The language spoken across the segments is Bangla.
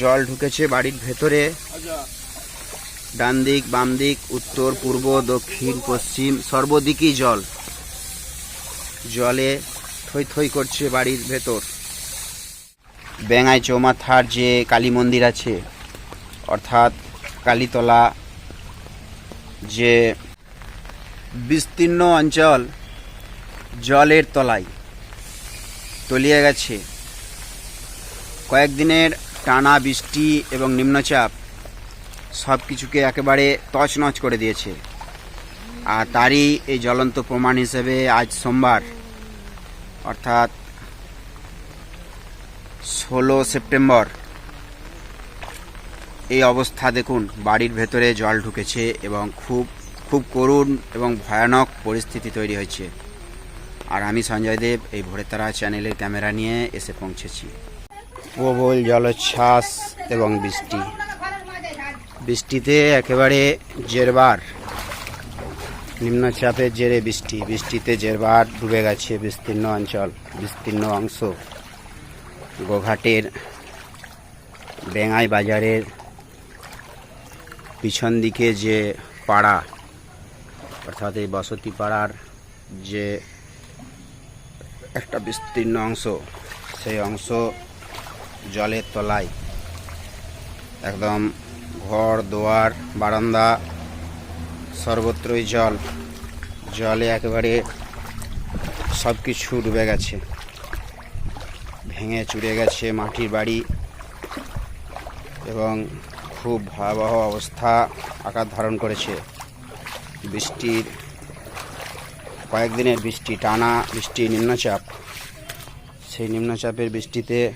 জল ঢুকেছে বাড়ির ভেতরে। ডান দিক বাম দিক উত্তর পূর্ব দক্ষিণ পশ্চিম সর্বদিকই জল। জলে থই থই করছে বাড়ির ভেতর। বেঙ্গাই চৌমাথার যে কালী মন্দির আছে অর্থাৎ কালীতলা যে বিস্তীর্ণ অঞ্চল জলের তলায় তলিয়ে গেছে। কয়েকদিনের টানা বৃষ্টি এবং নিম্নচাপ সব কিছুকে একেবারে তছনছ করে দিয়েছে। আর তারই এই জ্বলন্ত প্রমাণ হিসেবে আজ সোমবার, অর্থাৎ ষোলো সেপ্টেম্বর, এই অবস্থা দেখুন, বাড়ির ভেতরে জল ঢুকেছে এবং খুব খুব করুণ এবং ভয়ানক পরিস্থিতি তৈরি হয়েছে। আর আমি সঞ্জয় দেব, এই ভোরে তারা চ্যানেলের ক্যামেরা নিয়ে এসে পৌঁছেছি। প্রবল জলোচ্ছ্বাস এবং বৃষ্টি। বৃষ্টিতে একেবারে জেরবার নিম্নচাপের জেরে বৃষ্টি। বৃষ্টিতে জেরবার ডুবে গেছে বিস্তীর্ণ অঞ্চল, বিস্তীর্ণ অংশ। গোঘাটের বেঙ্গাই বাজারের পিছন দিকে যে পাড়া, অর্থাৎ এই বসতি পাড়ার যে একটা বিস্তীর্ণ অংশ, সেই অংশ জলের তলায়। একদম ঘর, দোয়ার, বারান্দা, সর্বত্রই জল। জলে একেবারে সব কিছু ডুবে গেছে। ভেঙে চুরে গেছে মাটির বাড়ি এবং খুব ভয়াবহ অবস্থা আকার ধারণ করেছে। বৃষ্টির, কয়েকদিনের বৃষ্টি, টানা বৃষ্টি নিম্নচাপ। সেই নিম্নচাপের বৃষ্টিতে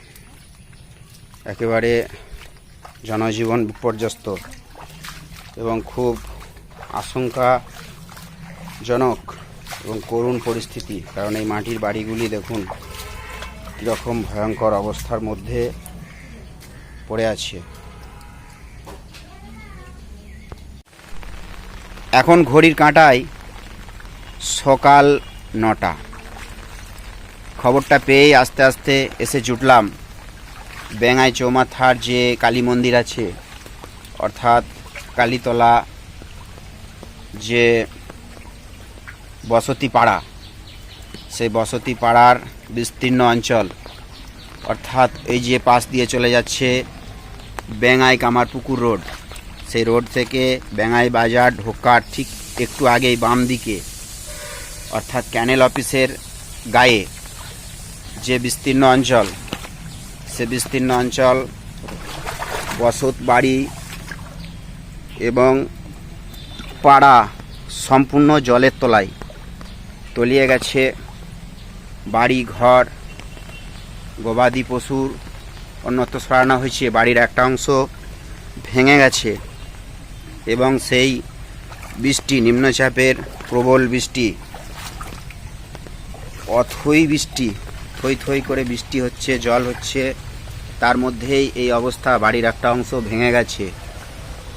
একেবারে জনজীবন বিপর্যস্ত এবং খুব আশঙ্কাজনক এবং করুণ পরিস্থিতি। কারণ এই মাটির বাড়িগুলি দেখুন, কীরকম ভয়ঙ্কর অবস্থার মধ্যে পড়ে আছে। এখন ঘড়ির কাঁটায় সকাল নটা। খবরটা পেয়েই আস্তে আস্তে এসে জুটলাম। বেঙ্গাই চৌমাথার যে কালী মন্দির আছে, অর্থাৎ কালীতলা যে বসতি পাড়া সেই বসতি পাড়ার বিস্তীর্ণ অঞ্চল, অর্থাৎ এই যে পাশ দিয়ে চলে যাচ্ছে বেঙ্গাই কামারপুকুর রোড। সেই রোড থেকে বেঙ্গাই বাজার ঢোকার ঠিক একটু আগেই বাম দিকে, অর্থাৎ ক্যানেল অফিসের গায়ে যে বিস্তীর্ণ অঞ্চল সে বিস্তীর্ণ অঞ্চল, বসত বাড়ি এবং পাড়া সম্পূর্ণ জলের তলায় তলিয়ে গেছে বাড়ি, ঘর, গবাদি পশুর অন্যত্র সরানো হয়েছে। বাড়ির একটা অংশ ভেঙে গেছে এবং সেই বৃষ্টি, নিম্নচাপের প্রবল বৃষ্টি, অথই বৃষ্টি, থই থই করে বৃষ্টি হচ্ছে, জল হচ্ছে তার মধ্যেই এই অবস্থা বাড়ির একটা অংশ ভেঙে গেছে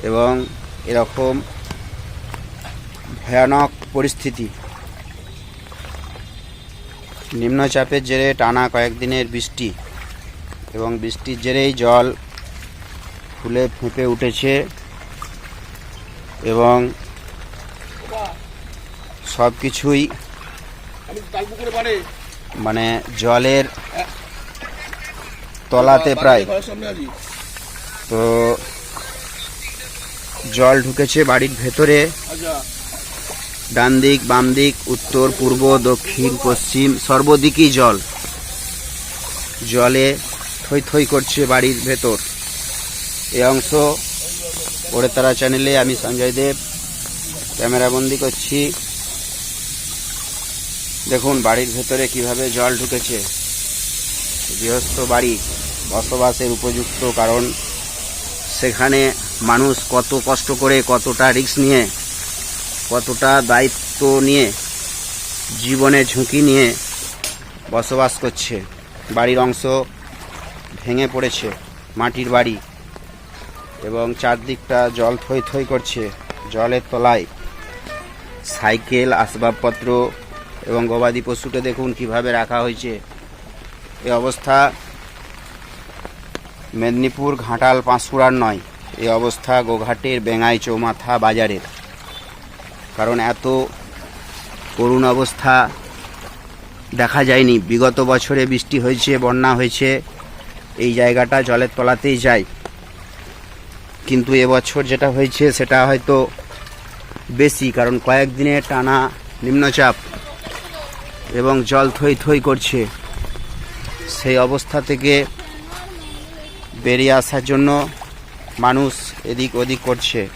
এবং এরকম ভয়ানক পরিস্থিতি। নিম্নচাপের জেরে টানা কয়েকদিনের বৃষ্টি এবং বৃষ্টির জেরেই জল ফুলে ফেঁপে উঠেছে এবং সব কিছুই মানে জলের তলাতে প্রায়। তো জল ঢুকেছে বাড়ির ভেতরে। আচ্ছা। ডান দিক বাম দিক উত্তর পূর্ব দক্ষিণ পশ্চিম সর্বদিকই জল। জলে থই থই করছে বাড়ির ভেতর। এই অংশ ওরে তারা চ্যানেলে আমি সঞ্জয় দেব। ক্যামেরাবন্দি করছি। দেখুন বাড়ির ভেতরে কীভাবে জল ঢুকেছে। গৃহস্থ বাড়ি বসবাসের উপযুক্ত কারণ। সেখানে মানুষ কত কষ্ট করে, কতটা রিস্ক নিয়ে, কতটা দায়িত্ব নিয়ে জীবনের ঝুঁকি নিয়ে বসবাস করছে। বাড়ির অংশ ভেঙে পড়েছে, মাটির বাড়ি, এবং চারদিকটা জল থই থই করছে, জলের তলায়। সাইকেল, আসবাবপত্র এবং গবাদি পশুকে দেখুন কীভাবে রাখা হয়েছে। এই অবস্থা মেদিনীপুর ঘাটাল পাঁশকুড়ার নয়। এই অবস্থা গোঘাটের বেঙ্গাই চৌমাথা বাজারের। কারণ এত করুণ অবস্থা দেখা যায়নি। বিগত বছরে বৃষ্টি হয়েছে, বন্যা হয়েছে, এই জায়গাটা জলের তলাতেই যায়। কিন্তু এবছর যেটা হয়েছে, সেটা হয়তো বেশি, কারণ কয়েকদিনে টানা নিম্নচাপ এবং জল থই থই করছে। সেই অবস্থা থেকে বেরিয়ে আসার জন্য মানুষ এদিক ওদিক করছে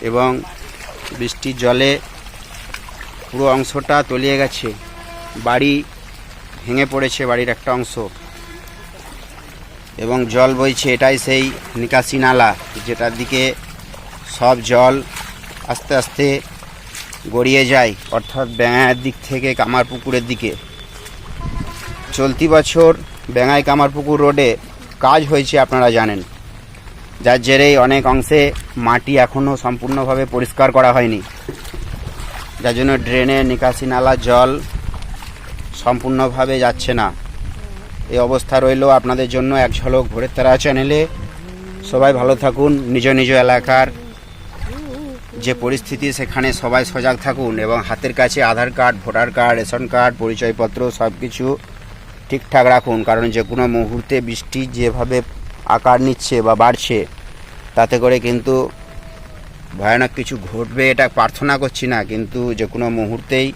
এবং বৃষ্টির জলে পুরো অংশটা তলিয়ে গেছে। বাড়ি ভেঙে পড়েছে বাড়ির একটা অংশ। এবং জল বইছে, এটাই সেই নিকাশি নালা, যেটার দিকে সব জল আস্তে আস্তে গড়িয়ে যায়, অর্থাৎ ব্যাঙায়ের দিক থেকে কামার পুকুরের দিকে। চলতি বছর বেঙ্গাই কামারপুকুর রোডে কাজ হয়েছে আপনারা জানেন। যার জেরেই অনেক অংশে মাটি এখনও সম্পূর্ণভাবে পরিষ্কার করা হয়নি। যার জন্য ড্রেনে নিকাশি নালা, জল সম্পূর্ণভাবে যাচ্ছে না। এই অবস্থা রইল আপনাদের জন্য এক ঝলক ভোরের তারা চ্যানেলে। সবাই ভালো থাকুন, নিজ নিজ এলাকার যে পরিস্থিতি, সেখানে সবাই সজাগ থাকুন এবং হাতের কাছে Aadhaar card, voter card, ration card, পরিচয়পত্র সব কিছু ঠিকঠাক রাখুন, কারণ যে কোনো মুহূর্তে বৃষ্টি যেভাবে আকার নিচ্ছে বা বাড়ছে, তাতে করে কিন্তু ভয়ানক কিছু ঘটবে এটা প্রার্থনা করছি না, কিন্তু যে কোনো মুহূর্তেই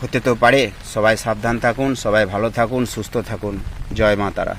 হতে তো পারে। সবাই সাবধান থাকুন, সবাই ভালো থাকুন, সুস্থ থাকুন। জয় মা তারা।